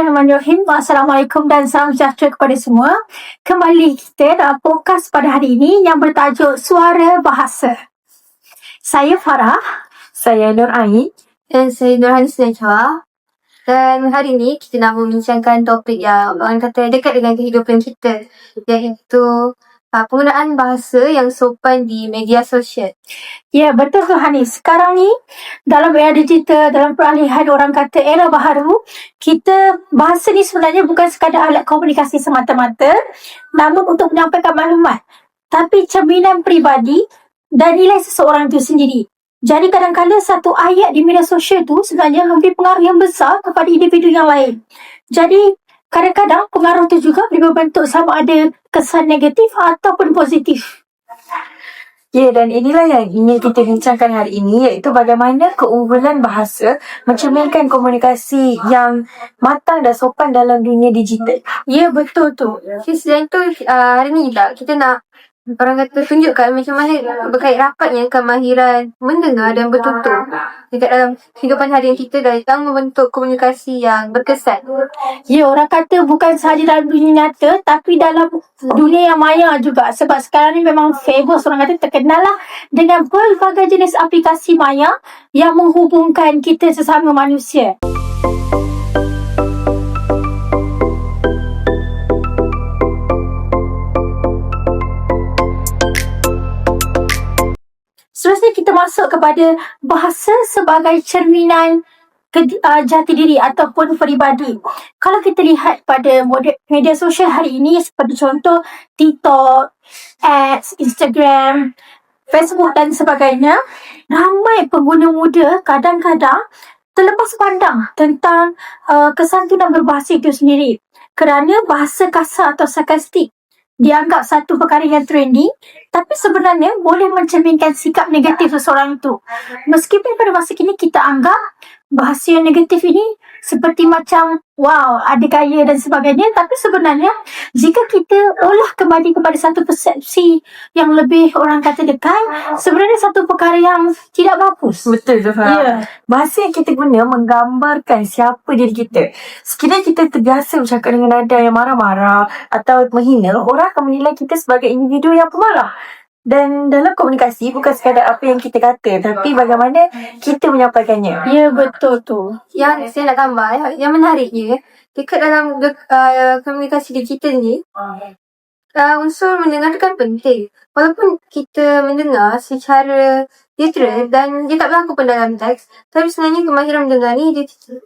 Bismillahirrahmanirrahim. Assalamualaikum dan salam sejahtera kepada semua. Kembali kita dalam podcast pada hari ini yang bertajuk Suara Bahasa. Saya Farah. Saya Nur Ain. Dan saya Nurhani Sinachwa. Dan hari ni kita nak membincangkan topik yang orang kata dekat dengan kehidupan kita. Iaitu uh, penggunaan bahasa yang sopan di media sosial. Ya, betul tu Hanis. Sekarang ni dalam era digital, dalam peralihan orang kata era baharu, kita bahasa ni sebenarnya bukan sekadar alat komunikasi semata-mata, namun untuk menyampaikan maklumat. Tapi cerminan peribadi dan nilai seseorang itu sendiri. Jadi kadang-kadang satu ayat di media sosial tu sebenarnya memberi pengaruh yang besar kepada individu yang lain. Jadi kadang-kadang pengaruh tu juga boleh berbentuk sama ada kesan negatif ataupun positif. Ya, dan inilah yang ingin kita bincangkan hari ini iaitu bagaimana keunggulan bahasa mencerminkan komunikasi yang matang dan sopan dalam dunia digital. Ya, betul tu. Okay, selain tu uh, hari ni juga kita nak orang kata tunjukkan macam mana berkait rapatnya kemahiran mendengar dan bertutur dekat dalam kehidupan harian kita dalam membentuk komunikasi yang berkesan. Ya, orang kata bukan sahaja dalam dunia nyata tapi dalam dunia yang maya juga. Sebab sekarang ni memang famous orang kata terkenal lah dengan pelbagai jenis aplikasi maya yang menghubungkan kita sesama manusia. Seterusnya kita masuk kepada bahasa sebagai cerminan ke, uh, jati diri ataupun peribadi. Kalau kita lihat pada media sosial hari ini seperti contoh TikTok, X, Instagram, Facebook dan sebagainya, ramai pengguna muda kadang-kadang terlepas pandang tentang uh, kesantunan berbahasa itu sendiri. Kerana bahasa kasar atau sarkastik dianggap satu perkara yang trending tapi sebenarnya boleh mencerminkan sikap negatif seseorang itu. Meskipun pada masa kini kita anggap bahasa yang negatif ini seperti macam wow, ada gaya dan sebagainya tapi sebenarnya jika kita olah kembali kepada satu persepsi yang lebih orang kata dekat sebenarnya satu perkara yang tidak bagus. Betul tu, Farah. Ya. Bahasa yang kita guna menggambarkan siapa diri kita. Sekiranya kita terbiasa bercakap dengan nada yang marah-marah atau menghina, orang akan menilai kita sebagai individu yang pemarah. Dan dalam komunikasi bukan sekadar apa yang kita kata, tapi bagaimana kita menyampaikannya. Ya betul tu. Yang saya nak tambah, ya, yang menariknya, dekat dalam uh, komunikasi digital ni, uh, unsur mendengar tu kan penting. Walaupun kita mendengar secara literal dan dia tak berlaku pun dalam teks, tapi sebenarnya kemahiran mendengar ni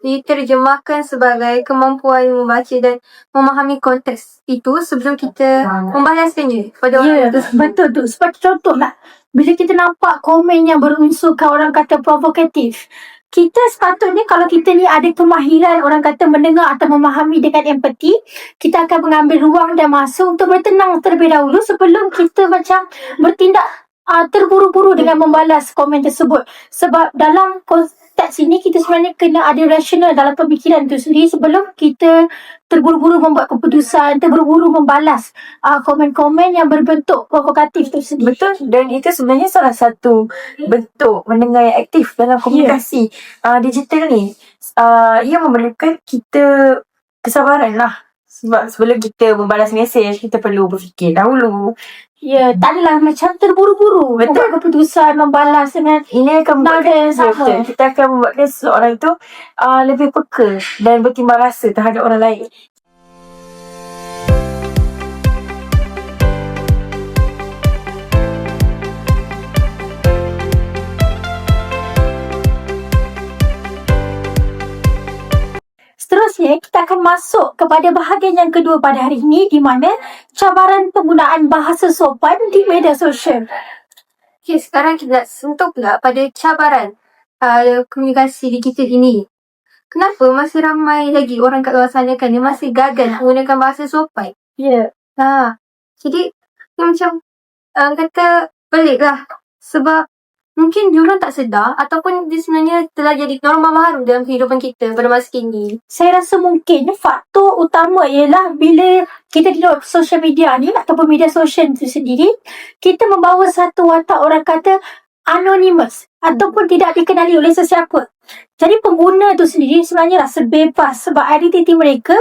diterjemahkan sebagai kemampuan membaca dan memahami konteks itu sebelum kita membalaskannya pada orang Ya, tersebut. betul tu. Seperti contoh lah. Bila kita nampak komen yang berunsurkan orang kata provokatif. Kita sepatutnya kalau kita ni ada kemahiran orang kata mendengar atau memahami dengan empati, kita akan mengambil ruang dan masa untuk bertenang terlebih dahulu sebelum kita macam bertindak uh, terburu-buru dengan membalas komen tersebut. Sebab dalam konteks ini kita sebenarnya kena ada rasional dalam pemikiran tu sendiri sebelum kita terburu-buru membuat keputusan, terburu-buru membalas uh, komen-komen yang berbentuk provokatif tu sendiri. Betul dan itu sebenarnya salah satu bentuk mendengar yang aktif dalam komunikasi uh, digital ni. Uh, ia memerlukan kita kesabaran lah. Sebab sebelum kita membalas mesej, kita perlu berfikir dahulu. Ya, tak adalah macam terburu-buru Betul. membuat keputusan, membalas dengan Ini akan nada membuatkan yang sama. betul, kita akan membuatkan seseorang itu uh, lebih peka dan bertimbang rasa terhadap orang lain. Seterusnya, kita akan masuk kepada bahagian yang kedua pada hari ini di mana cabaran penggunaan bahasa sopan di media sosial. Okay, sekarang kita nak sentuh pula pada cabaran uh, komunikasi digital ini. Kenapa masih ramai lagi orang kat luar sana kan dia masih gagal menggunakan bahasa sopan? Ya. Ha. Jadi, dia macam uh, kata pelik lah. Sebab mungkin diorang tak sedar ataupun dia sebenarnya telah jadi norma baru dalam kehidupan kita pada masa kini. Saya rasa mungkin faktor utama ialah bila kita di dalam social media ni ataupun media sosial itu sendiri, kita membawa satu watak orang kata anonymous ataupun tidak dikenali oleh sesiapa. Jadi pengguna tu sendiri sebenarnya rasa bebas sebab identiti mereka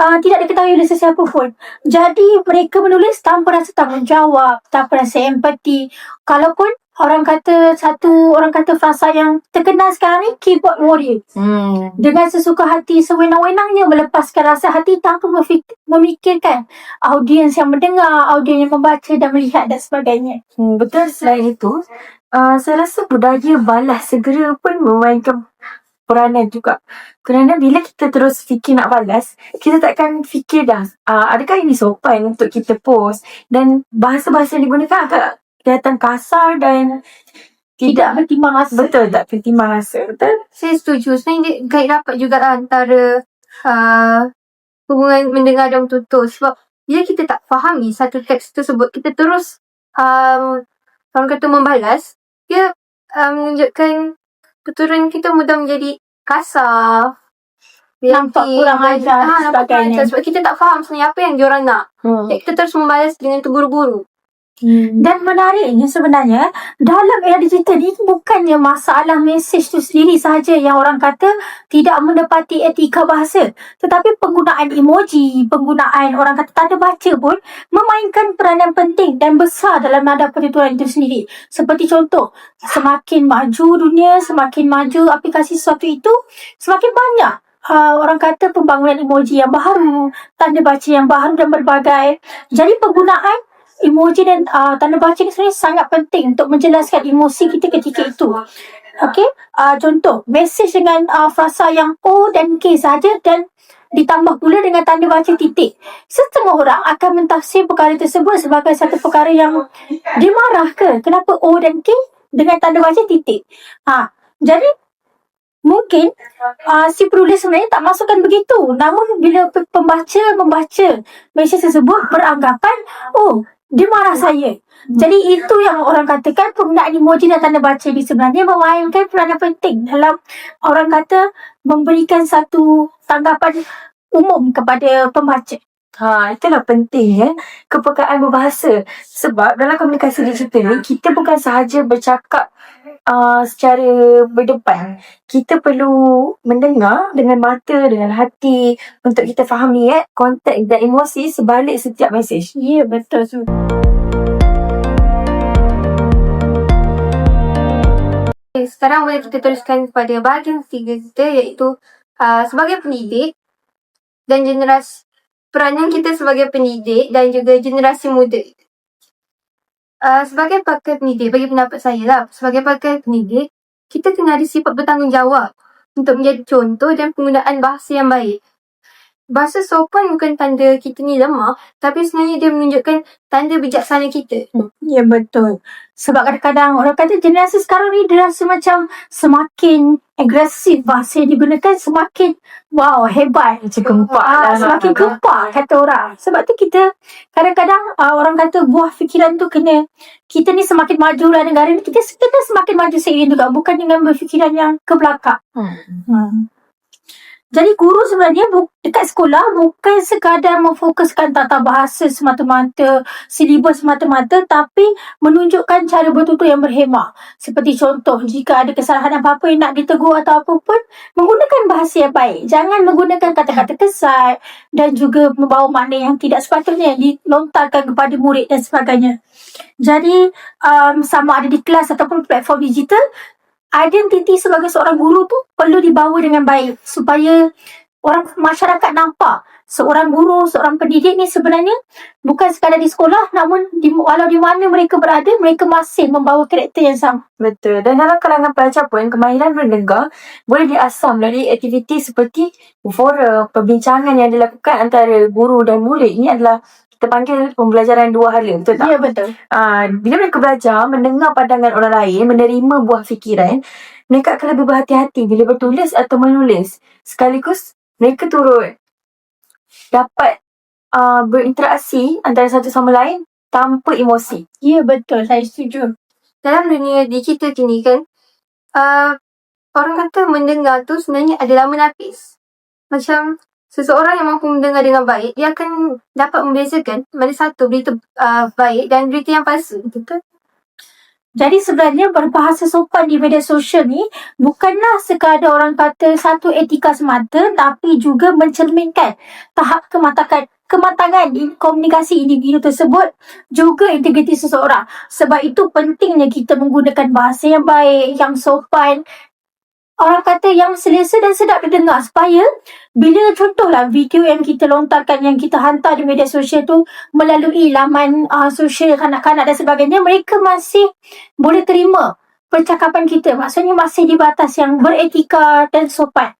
uh, tidak diketahui oleh sesiapa pun. Jadi mereka menulis tanpa rasa tanggungjawab, tanpa rasa empati. Kalaupun orang kata satu orang kata frasa yang terkenal sekarang ni keyboard warrior. Hmm. Dengan sesuka hati sewenang-wenangnya melepaskan rasa hati tanpa memfik- memikirkan audiens yang mendengar, audiens yang membaca dan melihat dan sebagainya. Hmm, betul selain itu, uh, saya rasa budaya balas segera pun memainkan peranan juga. Kerana bila kita terus fikir nak balas, kita takkan fikir dah, uh, adakah ini sopan untuk kita post dan bahasa-bahasa yang digunakan agak kelihatan kasar dan Tidak bertimbang rasa. betul tak bertimbang rasa. Betul? Saya setuju. Sebenarnya kait rapat juga lah antara uh, hubungan mendengar dan tutur. Sebab bila kita tak fahami satu teks tersebut, kita terus um, orang kata membalas, dia um, menunjukkan tuturan kita mudah menjadi kasar. Nampak kurang ajar dan ah, sebagainya. Sebab kita tak faham sebenarnya apa yang diorang nak. Hmm. Jadi kita terus membalas dengan terburu-buru. Dan menariknya sebenarnya dalam era digital ni bukannya masalah mesej tu sendiri sahaja yang orang kata tidak menepati etika bahasa. Tetapi penggunaan emoji, penggunaan orang kata tanda baca pun memainkan peranan penting dan besar dalam nada pertuturan itu sendiri. Seperti contoh, semakin maju dunia, semakin maju aplikasi sesuatu itu, semakin banyak Uh, orang kata pembangunan emoji yang baru, tanda baca yang baru dan berbagai. Jadi penggunaan emoji dan uh, tanda baca ni sebenarnya sangat penting untuk menjelaskan emosi kita ketika itu. Okey, uh, contoh, mesej dengan uh, frasa yang O dan K saja dan ditambah pula dengan tanda baca titik. Setengah orang akan mentafsir perkara tersebut sebagai satu perkara yang dia marah ke? Kenapa O dan K dengan tanda baca titik? Ha, jadi mungkin uh, si penulis sebenarnya tak masukkan begitu. Namun bila pe- pembaca membaca mesej tersebut beranggapan, oh dia marah saya. Jadi itu yang orang katakan penggunaan emoji dan tanda baca ni sebenarnya memainkan peranan penting dalam orang kata memberikan satu tanggapan umum kepada pembaca. Ha, itulah penting ya, kepekaan berbahasa. Sebab dalam komunikasi digital ni, kita bukan sahaja bercakap uh, secara berdepan. Kita perlu mendengar dengan mata, dengan hati untuk kita fahami eh, konteks dan emosi sebalik setiap mesej. Ya, yeah, betul. Su. Okay, sekarang boleh kita teruskan kepada bahagian ketiga kita iaitu uh, sebagai pendidik dan generasi peranan kita sebagai pendidik dan juga generasi muda. Uh, sebagai pakar pendidik, bagi pendapat saya lah, sebagai pakar pendidik, kita kena ada sifat bertanggungjawab untuk menjadi contoh dan penggunaan bahasa yang baik. Bahasa sopan bukan tanda kita ni lemah, tapi sebenarnya dia menunjukkan tanda bijaksana kita. Ya, betul. Sebab kadang-kadang orang kata generasi sekarang ni dia rasa macam semakin agresif bahasa yang digunakan semakin wow, hebat. Macam gempak Ah, lah. semakin gempak kata orang. Sebab tu kita kadang-kadang uh, orang kata buah fikiran tu kena kita ni semakin maju lah negara ni kita kena semakin maju seiring juga bukan dengan berfikiran yang ke belakang. Hmm. Hmm. Jadi guru sebenarnya bu- dekat sekolah bukan sekadar memfokuskan tata bahasa semata-mata, silibus semata-mata tapi menunjukkan cara bertutur yang berhemah. Seperti contoh, jika ada kesalahan apa-apa yang nak ditegur atau apa pun, menggunakan bahasa yang baik. Jangan menggunakan kata-kata kesat dan juga membawa makna yang tidak sepatutnya dilontarkan kepada murid dan sebagainya. Jadi, um, sama ada di kelas ataupun platform digital, identiti sebagai seorang guru tu perlu dibawa dengan baik supaya orang masyarakat nampak seorang guru, seorang pendidik ni sebenarnya bukan sekadar di sekolah namun di, walau di mana mereka berada mereka masih membawa karakter yang sama. Betul. Dan dalam kalangan pelajar pun, kemahiran mendengar boleh diasah melalui aktiviti seperti forum, perbincangan yang dilakukan antara guru dan murid. Ini adalah kita panggil pembelajaran dua hala, betul tak? Ya betul. Uh, bila mereka belajar mendengar pandangan orang lain, menerima buah fikiran, mereka akan lebih berhati-hati bila bertulis atau menulis. Sekaligus mereka turut dapat uh, berinteraksi antara satu sama lain tanpa emosi. Ya betul, saya setuju. dalam dunia digital kini kan, uh, orang kata mendengar tu sebenarnya adalah menapis. Macam seseorang yang mampu mendengar dengan baik, dia akan dapat membezakan mana satu berita uh, baik dan berita yang palsu. Betul? Jadi sebenarnya berbahasa sopan di media sosial ni bukanlah sekadar orang kata satu etika semata tapi juga mencerminkan tahap kematangan kematangan di komunikasi individu tersebut juga integriti seseorang. Sebab itu pentingnya kita menggunakan bahasa yang baik, yang sopan, orang kata yang selesa dan sedap didengar supaya bila contohlah video yang kita lontarkan yang kita hantar di media sosial tu melalui laman uh, sosial kanak-kanak dan sebagainya mereka masih boleh terima percakapan kita. Maksudnya masih di batas yang beretika dan sopan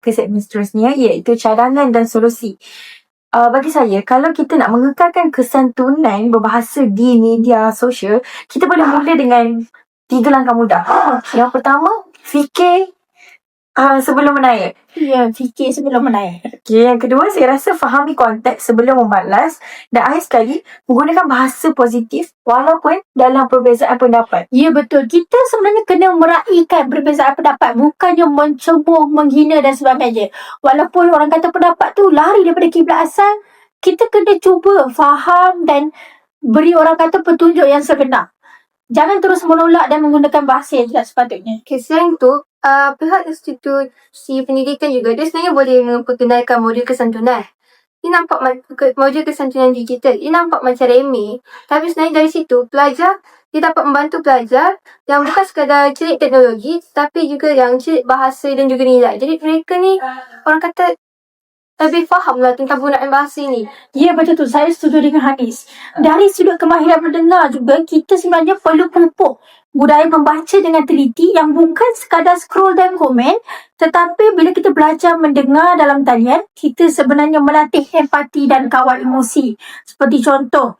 ke segmen seterusnya iaitu cadangan dan solusi. Uh, bagi saya, kalau kita nak mengekalkan kesantunan berbahasa di media sosial, kita boleh mula dengan tiga langkah mudah. Yang pertama, fikir uh, sebelum menaik. ya fikir sebelum menaik Okay, yang kedua, saya rasa fahami konteks sebelum membalas. Dan akhir sekali, menggunakan bahasa positif walaupun dalam perbezaan pendapat. Ya betul. Kita sebenarnya kena meraihkan perbezaan pendapat. Bukannya mencemooh, menghina dan sebagainya. Walaupun orang kata pendapat tu lari daripada kiblat asal, kita kena cuba faham dan beri orang kata petunjuk yang sebenar. Jangan terus menolak dan menggunakan bahasa yang tidak sepatutnya. Okay, selain tu, uh, pihak institusi pendidikan juga, dia sebenarnya boleh memperkenalkan modul kesantunan. Dia nampak modul kesantunan digital, dia nampak macam remeh. Tapi sebenarnya dari situ, pelajar, dia dapat membantu pelajar yang bukan sekadar celik teknologi, tapi juga yang celik bahasa dan juga nilai. Jadi mereka ni, orang kata, lebih faham lah tentang penggunaan bahasa ni. Ya betul tu. Saya setuju dengan Hanis. Dari sudut kemahiran mendengar juga, kita sebenarnya perlu pupuk budaya membaca dengan teliti yang bukan sekadar scroll dan komen tetapi bila kita belajar mendengar dalam talian, kita sebenarnya melatih empati dan kawal emosi. Seperti contoh,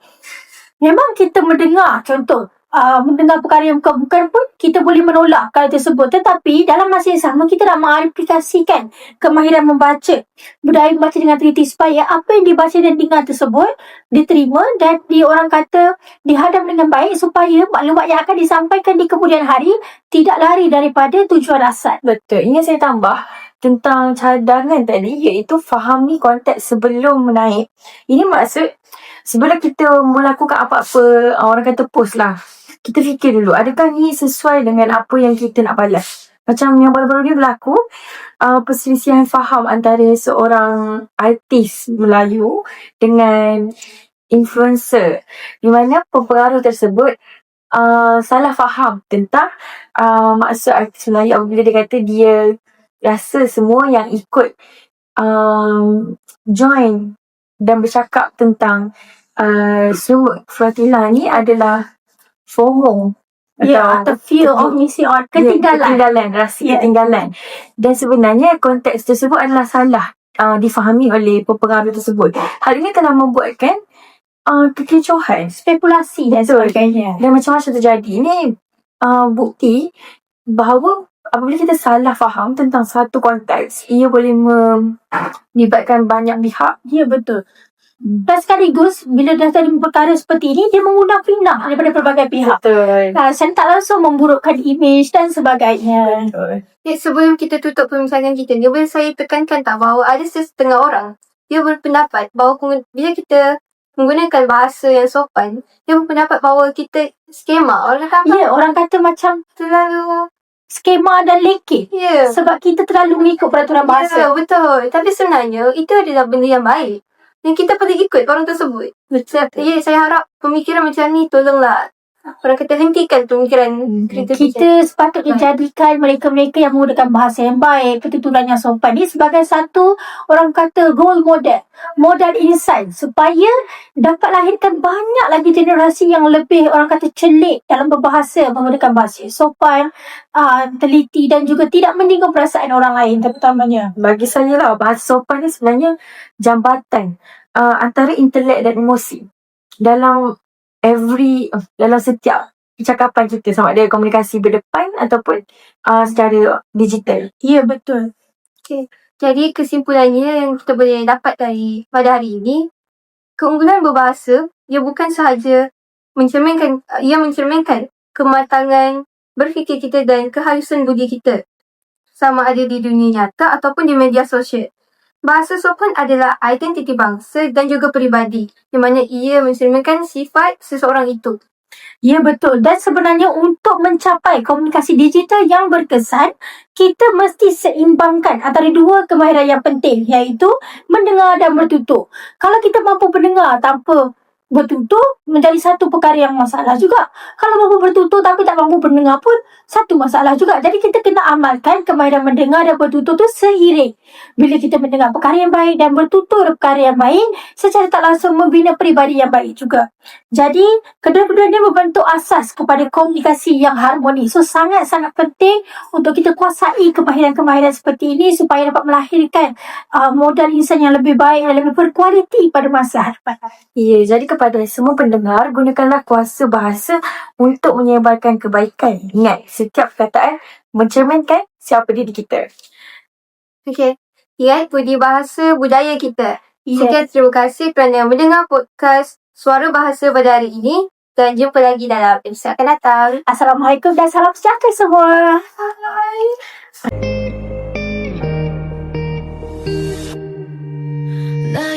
memang kita mendengar contoh, uh, mendengar perkara yang bukan-bukan pun kita boleh menolak perkara tersebut. Tetapi dalam masa yang sama kita nak mengaplikasikan kemahiran membaca, budaya membaca dengan teliti supaya apa yang dibaca dan dengar tersebut diterima dan di orang kata dihadam dengan baik supaya maklumat yang akan disampaikan di kemudian hari tidak lari daripada tujuan asal. Betul. Ini saya tambah tentang cadangan tadi iaitu fahami konteks sebelum menaik. Ini maksud sebelum kita melakukan apa-apa orang kata post lah. Kita fikir dulu adakah ni sesuai dengan apa yang kita nak balas. Macam yang baru-baru ni berlaku uh, perselisihan faham antara seorang artis Melayu dengan influencer di mana pempengaruh tersebut uh, salah faham tentang uh, maksud artis Melayu apabila dia kata dia rasa semua yang ikut um, join dan bercakap tentang uh, sumber Fatila ni adalah FOMO Ya, atau fear of missing out. Ketinggalan. ketinggalan rasa Ya. ketinggalan dan sebenarnya konteks tersebut adalah salah uh, difahami oleh pempengaruh tersebut hal ini telah membuatkan uh, kekecohan Spekulasi dan sebagainya. dan macam-macam terjadi. Ini uh, bukti bahawa apabila kita salah faham tentang satu konteks, ia boleh melibatkan banyak pihak. Ya, betul. Dan sekaligus, bila dah terjadi perkara seperti ini, dia mengundang fitnah daripada pelbagai pihak. Betul. Uh, saya tak langsung memburukkan imej dan sebagainya. Betul. Ya, sebelum kita tutup perbincangan kita ni, boleh saya tekankan tak bahawa ada setengah orang dia berpendapat bahawa bila kita menggunakan bahasa yang sopan, dia berpendapat bahawa kita skema. Orang kata? Ya, orang kata macam Terlalu... skema dan lekeh. Ya. Sebab kita terlalu mengikut peraturan Ya, bahasa. betul. Tapi sebenarnya, itu adalah benda yang baik. Dan kita perlu ikut orang tersebut. Betul. Ya, saya harap pemikiran macam ni tolonglah. Orang kata hentikan pemikiran kritik Kita sepatutnya jadikan mereka-mereka yang menggunakan bahasa yang baik, pertuturan yang sopan. Ni sebagai satu orang kata role model, model insan supaya dapat lahirkan banyak lagi generasi yang lebih orang kata celik dalam berbahasa menggunakan bahasa sopan, uh, teliti dan juga tidak menyinggung perasaan orang lain terutamanya. Bagi saya lah, bahasa sopan ni sebenarnya jambatan uh, antara intelek dan emosi. Dalam every, dalam setiap percakapan kita sama ada komunikasi berdepan ataupun uh, secara digital. Ya betul. Jadi kesimpulannya yang kita boleh dapat dari pada hari ini, keunggulan berbahasa ia bukan sahaja mencerminkan ia mencerminkan kematangan berfikir kita dan kehalusan budi kita. sama ada di dunia nyata ataupun di media sosial. Bahasa sopan adalah identiti bangsa dan juga peribadi, di mana ia mencerminkan sifat seseorang itu. Ya betul dan sebenarnya untuk mencapai komunikasi digital yang berkesan kita mesti seimbangkan antara dua kemahiran yang penting iaitu mendengar dan bertutur. Kalau kita mampu mendengar tanpa bertutur menjadi satu perkara yang masalah juga. Kalau mampu bertutur tapi tak mampu mendengar pun satu masalah juga. Jadi kita kena amalkan kemahiran mendengar dan bertutur tu seiring. Bila kita mendengar perkara yang baik dan bertutur perkara yang baik secara tak langsung membina peribadi yang baik juga. Jadi, kedua-duanya membentuk asas kepada komunikasi yang harmoni. So, sangat-sangat penting untuk kita kuasai kemahiran-kemahiran seperti ini supaya dapat melahirkan uh, modal insan yang lebih baik dan lebih berkualiti pada masa hadapan. Ya, jadi kepada semua pendengar, gunakanlah kuasa bahasa untuk menyebarkan kebaikan. Ingat, setiap perkataan mencerminkan siapa diri kita. Okey. Ingat budi bahasa budaya kita. Ya. Sekian terima kasih kerana mendengar podcast suara bahasa pada hari ini dan jumpa lagi dalam episod akan datang. Assalamualaikum dan salam sejahtera semua. Hai. Now